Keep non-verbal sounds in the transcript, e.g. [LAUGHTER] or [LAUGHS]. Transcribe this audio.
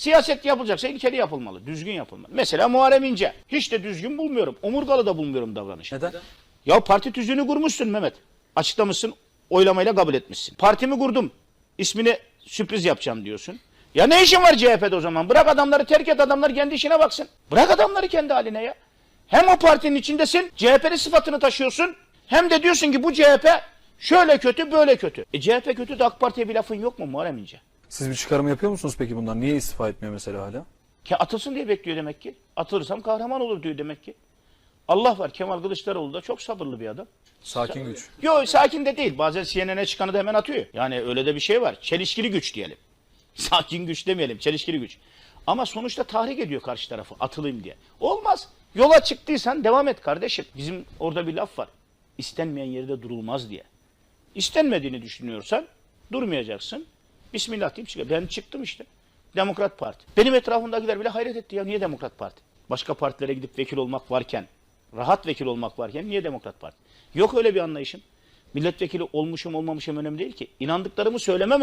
Siyaset yapılacaksa ilkeli yapılmalı, düzgün yapılmalı. Mesela Muharrem İnce. Hiç de düzgün bulmuyorum. Omurgalı da bulmuyorum davranışı. Neden? Ya parti tüzüğünü kurmuşsun Mehmet. Açıklamışsın, oylamayla kabul etmişsin. Partimi kurdum, ismini sürpriz yapacağım diyorsun. Ya ne işin var CHP'de o zaman? Bırak adamları terk et, adamlar kendi işine baksın. Bırak adamları kendi haline ya. Hem o partinin içindesin, CHP'nin sıfatını taşıyorsun. Hem de diyorsun ki bu CHP şöyle kötü, böyle kötü. E CHP kötü de AK Parti'ye bir lafın yok mu Muharrem İnce? Siz bir çıkarım yapıyor musunuz peki bundan? Niye istifa etmiyor mesela hala? Ki atılsın diye bekliyor demek ki. Atılırsam kahraman olur diyor demek ki. Allah var Kemal Kılıçdaroğlu da çok sabırlı bir adam. Sakin güç. Yok sakin de değil. Bazen CNN'e çıkanı da hemen atıyor. Yani öyle de bir şey var. Çelişkili güç diyelim. [LAUGHS] Sakin güç demeyelim. Çelişkili güç. Ama sonuçta tahrik ediyor karşı tarafı atılayım diye. Olmaz. Yola çıktıysan devam et kardeşim. Bizim orada bir laf var. İstenmeyen yerde durulmaz diye. İstenmediğini düşünüyorsan durmayacaksın. Bismillah deyip çıkıyor. Ben çıktım işte. Demokrat Parti. Benim etrafımdakiler bile hayret etti ya. Niye Demokrat Parti? Başka partilere gidip vekil olmak varken, rahat vekil olmak varken niye Demokrat Parti? Yok öyle bir anlayışım. Milletvekili olmuşum olmamışım önemli değil ki. İnandıklarımı söylemem